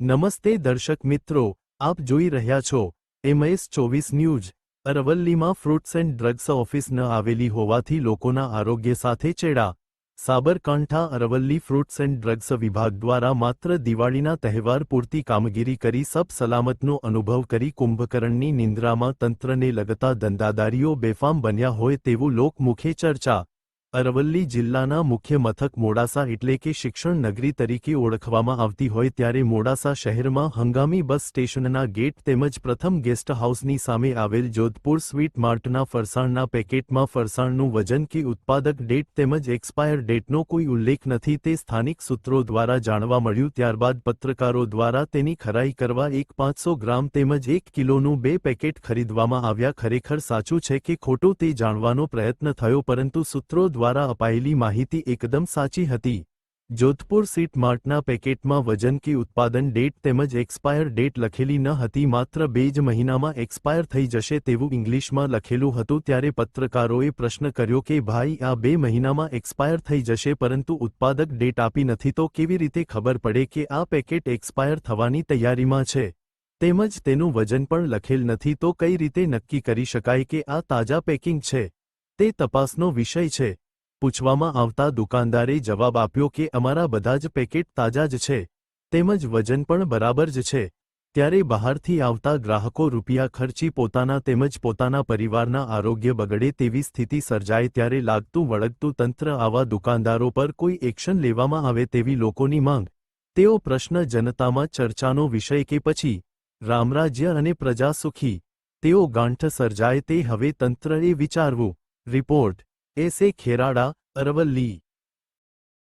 નમસ્તે દર્શક મિત્રો, આપ જોઈ રહ્યા છો એમએસ ચોવીસ ન્યૂઝ. અરવલ્લીમાં ફ્રૂટ્સ એન્ડ ડ્રગ્સ ઓફિસ ન આવેલી હોવાથી લોકોના આરોગ્ય સાથે ચેડા. Sabarkantha Aravalli fruits and drugs વિભાગ દ્વારા માત્ર દિવાળીના તહેવાર પૂરતી કામગીરી કરી સબ સલામતનો અનુભવ કરી કુંભકરણની નિંદ્રામાં તંત્રને લગતા ધંધાદારીઓ બેફામ બન્યા હોય તેવું લોકમુખે ચર્ચા. અરવલ્લી જિલ્લાના મુખ્ય મથક મોડાસા એટલે કે શિક્ષણ નગરી તરીકે ઓળખવામાં આવતી હોય ત્યારે મોડાસા શહેરમાં હંગામી બસ સ્ટેશનના ગેટ તેમજ પ્રથમ ગેસ્ટ હાઉસની સામે આવેલ જોધપુર સ્વીટ માર્ટના ફરસાણના પેકેટમાં ફરસાણનું વજન કે ઉત્પાદક ડેટ તેમજ એક્સપાયર ડેટનો કોઈ ઉલ્લેખ નથી તે સ્થાનિક સૂત્રો દ્વારા જાણવા મળ્યું. ત્યારબાદ પત્રકારો દ્વારા તેની ખરાઈ કરવા એક પાંચસો ગ્રામ તેમજ એક કિલોનું બે પેકેટ ખરીદવામાં આવ્યા. ખરેખર સાચું છે કે ખોટું તે જાણવાનો પ્રયત્ન થયો, પરંતુ સૂત્રો દ્વારા અપાયેલી માહિતી એકદમ સાચી હતી. જોધપુર સીટ માર્ટના પેકેટમાં વજન કે ઉત્પાદન ડેટ તેમજ એક્સપાયર ડેટ લખેલી ન હતી, માત્ર બે જ મહિનામાં એક્સપાયર થઈ જશે તેવું ઇંગ્લિશમાં લખેલું હતું, ત્યારે પત્રકારોએ પ્રશ્ન કર્યો કે, ભાઈ, આ બે મહિનામાં એક્સપાયર થઈ જશે, પરંતુ ઉત્પાદક ડેટ આપી નથી, તો કેવી રીતે ખબર પડે કે આ પેકેટ એક્સપાયર થવાની તૈયારીમાં છે? તેમજ તેનું વજન પણ લખેલ નથી, તો કઈ રીતે નક્કી કરી શકાય કે આ તાજા પેકિંગ છે? તે તપાસનો વિષય છે. પૂછવામાં આવતા દુકાનદારે જવાબ આપ્યો કે, અમારા બધા જ પેકેટ તાજા જ છે, તેમજ વજન પણ બરાબર જ છે. ત્યારે બહારથી આવતા ગ્રાહકો રૂપિયા ખર્ચી પોતાના તેમજ પોતાના પરિવારના આરોગ્ય બગડે તેવી સ્થિતિ સર્જાય ત્યારે લાગતું વળગતું તંત્ર આવા દુકાનદારો પર કોઈ એક્શન લેવામાં આવે તેવી લોકોની માંગ. તેઓ પ્રશ્ન જનતામાં ચર્ચાનો વિષય કે પછી રામરાજ્ય અને પ્રજા સુખી તેઓ ગાંઠ સર્જાય તે હવે તંત્રએ વિચારવું. રિપોર્ટ એસે ખેરાડા અરવલ્લી.